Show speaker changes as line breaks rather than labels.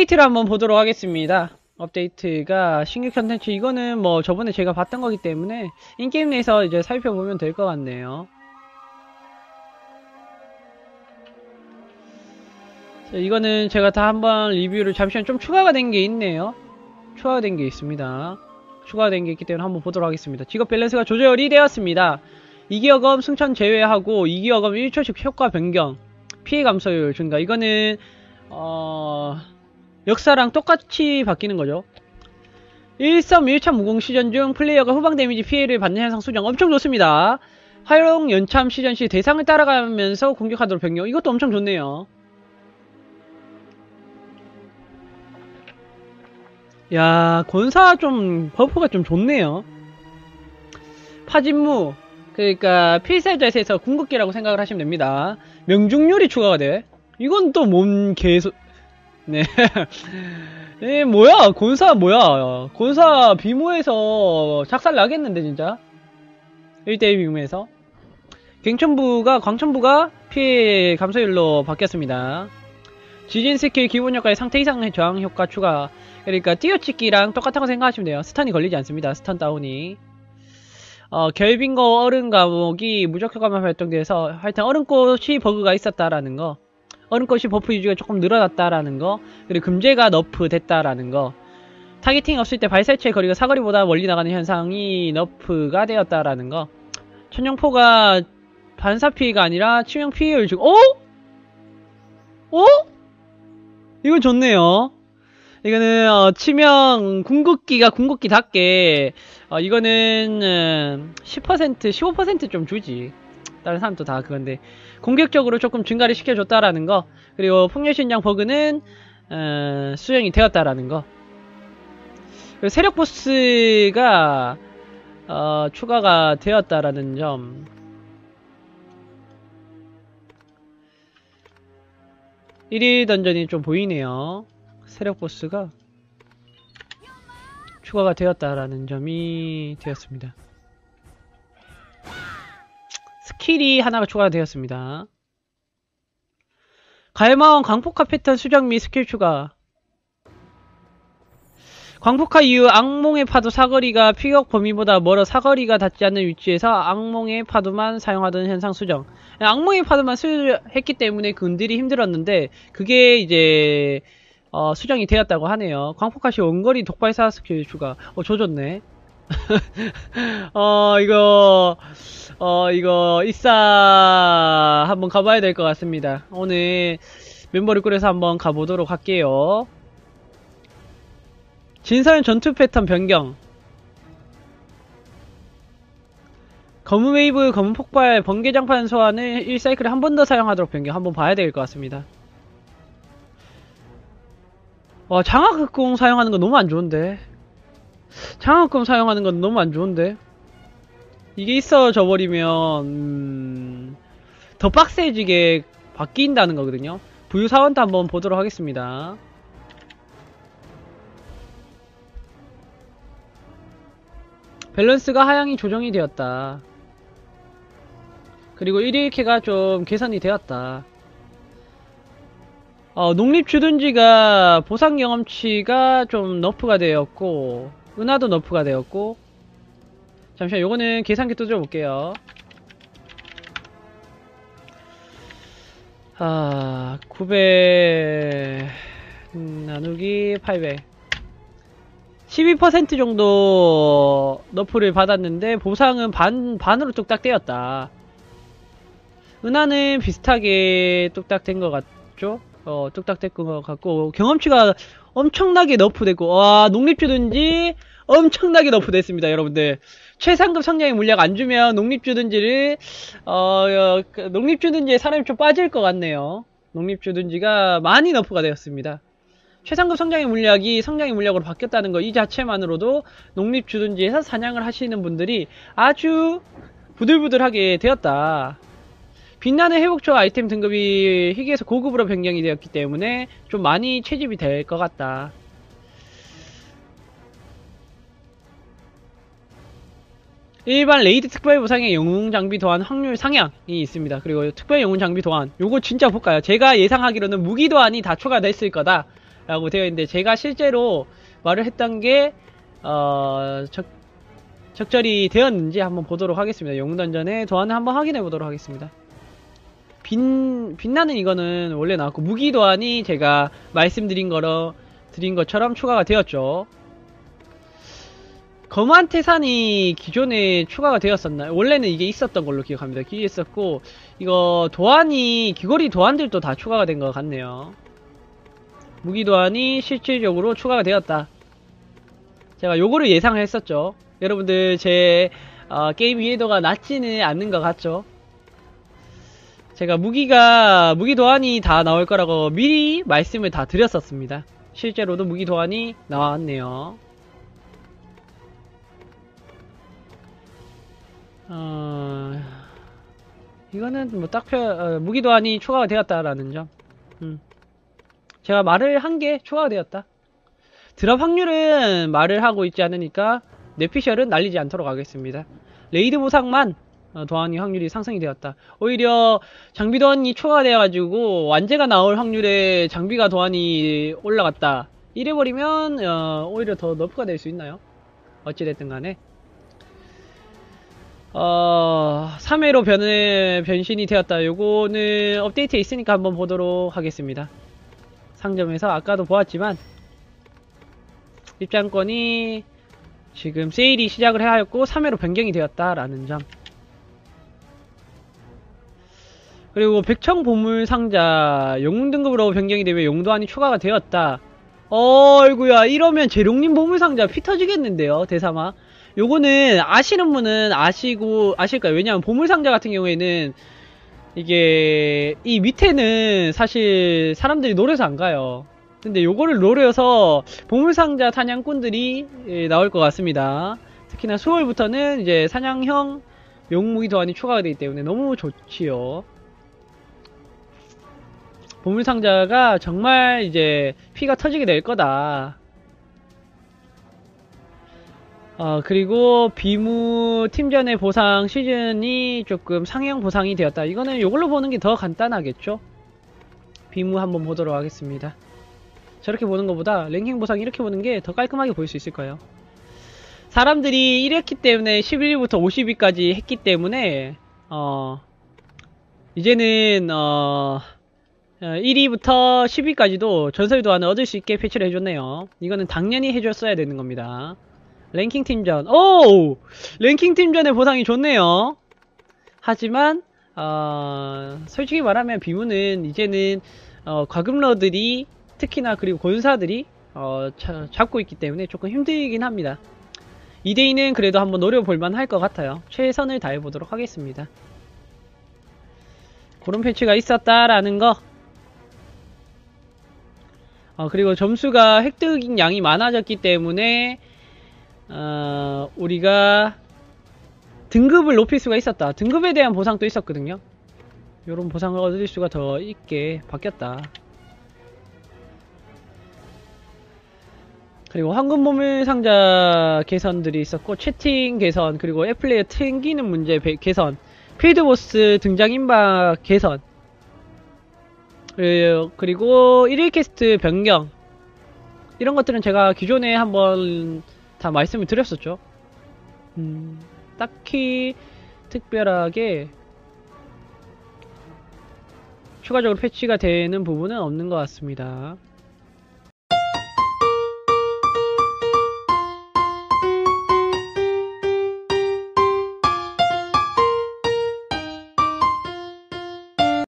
업데이트를 한번 보도록 하겠습니다. 업데이트가 신규 컨텐츠 이거는 뭐 저번에 제가 봤던 거기 때문에 인게임 내에서 이제 살펴보면 될 것 같네요. 자, 이거는 제가 다 한번 리뷰를 잠시만 좀 추가가 된 게 있네요. 추가가 된 게 있습니다. 추가가 된 게 있기 때문에 한번 보도록 하겠습니다. 직업 밸런스가 조절이 되었습니다. 2기어검 승천 제외하고 2기어검 1초씩 효과 변경 피해 감소율 증가 이거는 어... 역사랑 똑같이 바뀌는 거죠. 1.1참 무공 시전 중 플레이어가 후방 데미지 피해를 받는 현상 수정 엄청 좋습니다. 활용 연참 시전 시 대상을 따라가면서 공격하도록 변경 이것도 엄청 좋네요. 야 권사 좀 버프가 좀 좋네요. 파진무 그러니까 필살자에서 궁극기라고 생각을 하시면 됩니다. 명중률이 추가가 돼. 이건 또 뭔 개소... 네. 에 뭐야? 곤사 뭐야? 곤사 비모에서 작살 나겠는데 진짜? 1대1 비모에서? 갱천부가 광천부가 피해 감소율로 바뀌었습니다. 지진 스킬 기본 효과의 상태 이상 저항 효과 추가. 그러니까 띄어찍기랑 똑같은 거 생각하시면 돼요. 스턴이 걸리지 않습니다. 스턴 다운이. 어, 결빙거 얼음 감옥이 무적 효과만 발동돼서 하여튼 얼음꽃이 버그가 있었다라는 거 얼음꽃이 버프 유지가 조금 늘어났다라는 거 그리고 금제가 너프 됐다라는 거 타겟팅 없을 때 발사체의 거리가 사거리보다 멀리 나가는 현상이 너프가 되었다라는 거 천연포가 반사 피해가 아니라 치명 피해율 중 어? 어? 이거 좋네요 이거는 어, 치명 궁극기가 궁극기답게 어, 이거는 10% 15%좀 주지 다른 사람도 다 그건데 공격적으로 조금 증가를 시켜줬다라는 거 그리고 풍렬신장 버그는 어, 수행이 되었다라는 거. 그리고 세력 보스가 어, 추가가 되었다라는 점. 1위 던전이 좀 보이네요. 세력 보스가 추가가 되었다라는 점이 되었습니다 스킬이 하나가 추가되었습니다. 가을마원 광폭화 패턴 수정 및 스킬 추가. 광폭화 이후 악몽의 파도 사거리가 피격 범위보다 멀어 사거리가 닿지 않는 위치에서 악몽의 파도만 사용하던 현상 수정. 악몽의 파도만 수했기 때문에 근들이 힘들었는데 그게 이제 어, 수정이 되었다고 하네요. 광폭화 시 원거리 독발사 스킬 추가. 어 조졌네 어 이거 어 이거 이사 한번 가봐야 될 것 같습니다. 오늘 멤버를 꾸려서 한번 가보도록 할게요. 진사연 전투 패턴 변경. 검은 웨이브, 검은 폭발, 번개장판 소환을 1사이클에 한 번 더 사용하도록 변경 한번 봐야 될 것 같습니다. 와 장학흑공 사용하는 거 너무 안 좋은데 장학금 사용하는 건 너무 안 좋은데? 이게 있어져 버리면 음... 더 빡세지게 바뀐다는 거거든요. 부유 사원도 한번 보도록 하겠습니다. 밸런스가 하향이 조정이 되었다. 그리고 1일캐가 좀 개선이 되었다. 어, 농립 주둔지가 보상 경험치가 좀 너프가 되었고 은하도 너프가 되었고 잠시만 요거는 계산기 두드려 볼게요. 아, 900 나누기 800 12% 정도 너프를 받았는데 보상은 반, 반으로 뚝딱 떼었다. 은하는 비슷하게 뚝딱 된 것 같죠? 어, 뚝딱 된 것 같고 경험치가 엄청나게 너프됐고 와 농립주든지 엄청나게 너프됐습니다 여러분들. 최상급 성장의 물약 안 주면 농립주든지를 어, 어그 농립주든지에 사람이 좀 빠질 것 같네요. 농립주든지가 많이 너프가 되었습니다. 최상급 성장의 물약이 성장의 물약으로 바뀌었다는 거이 자체만으로도 농립주든지에서 사냥을 하시는 분들이 아주 부들부들하게 되었다 빛나는 회복초 아이템 등급이 희귀에서 고급으로 변경이 되었기 때문에 좀 많이 채집이 될 것 같다. 일반 레이드 특별 보상의 영웅 장비 도안 확률 상향이 있습니다. 그리고 특별 영웅 장비 도안 요거 진짜 볼까요? 제가 예상하기로는 무기 도안이 다 추가됐을 거다 라고 되어 있는데 제가 실제로 말을 했던 게 어, 적, 적절히 되었는지 한번 보도록 하겠습니다. 용던전의 도안을 한번 확인해 보도록 하겠습니다. 빛, 빛나는 이거는 원래 나왔고 무기 도안이 제가 말씀드린 거로 드린 것처럼 추가가 되었죠. 검한 태산이 기존에 추가가 되었었나요? 원래는 이게 있었던 걸로 기억합니다. 기에 있었고 이거 도안이 귀걸이 도안들도 다 추가가 된 것 같네요. 무기 도안이 실질적으로 추가가 되었다. 제가 요거를 예상을 했었죠. 여러분들 제 어, 게임 이해도가 낮지는 않는 것 같죠? 제가 무기가 무기 도안이 다 나올 거라고 미리 말씀을 다 드렸었습니다. 실제로도 무기 도안이 나왔네요. 어... 이거는 뭐딱 표, 어, 무기 도안이 추가가 되었다라는 점. 음. 제가 말을 한게 추가가 되었다. 드랍 확률은 말을 하고 있지 않으니까 뇌피셜은 날리지 않도록 하겠습니다. 레이드 보상만 어, 도안이 확률이 상승이 되었다. 오히려 장비 도안이 추가되어가지고 완제가 나올 확률에 장비가 도안이 올라갔다. 이래버리면 어, 오히려 더 너프가 될 수 있나요? 어찌됐든 간에 어, 3회로 변, 변신이 되었다. 요거는 업데이트에 있으니까 한번 보도록 하겠습니다. 상점에서 아까도 보았지만 입장권이 지금 세일이 시작을 하였고 3회로 변경이 되었다라는 점 그리고 백청 보물 상자 영웅 등급으로 변경이 되면 용도안이 추가가 되었다 어이구야 이러면 재룡님 보물 상자 피 터지겠는데요 대사마 요거는 아시는 분은 아시고 아실 거예요 왜냐하면 보물 상자 같은 경우에는 이게 이 밑에는 사실 사람들이 노려서 안 가요 근데 요거를 노려서 보물상자 사냥꾼들이 예, 나올 것 같습니다. 특히나 10월부터는 이제 사냥형 용무기 도안이 추가가 되기 때문에 너무 좋지요. 보물상자가 정말 이제 피가 터지게 될 거다. 어, 그리고 비무 팀전의 보상 시즌이 조금 상향 보상이 되었다. 이거는 요걸로 보는 게 더 간단하겠죠? 비무 한번 보도록 하겠습니다. 저렇게 보는 것보다 랭킹 보상 이렇게 보는 게 더 깔끔하게 보일 수 있을 거예요. 사람들이 이랬기 때문에 11위부터 50위까지 했기 때문에 어 이제는 어 1위부터 10위까지도 전설 도안을 얻을 수 있게 패치를 해줬네요. 이거는 당연히 해줬어야 되는 겁니다. 랭킹 팀전 오! 랭킹 팀전의 보상이 좋네요. 하지만 어, 솔직히 말하면 비무는 이제는 어, 과금러들이 특히나 그리고 권사들이 어, 자, 잡고 있기 때문에 조금 힘들긴 합니다. 2대2는 그래도 한번 노려볼만 할 것 같아요. 최선을 다해보도록 하겠습니다. 그런 패치가 있었다라는 거. 어, 그리고 점수가 획득 양이 많아졌기 때문에 어, 우리가 등급을 높일 수가 있었다. 등급에 대한 보상도 있었거든요. 이런 보상을 얻을 수가 더 있게 바뀌었다. 그리고 황금 보물 상자 개선들이 있었고 채팅 개선 그리고 애플레이어 튕기는 문제 개선 필드보스 등장 임박 개선 그리고 1일 캐스트 변경. 이런 것들은 제가 기존에 한번 다 말씀을 드렸었죠. 음, 딱히 특별하게 추가적으로 패치가 되는 부분은 없는 것 같습니다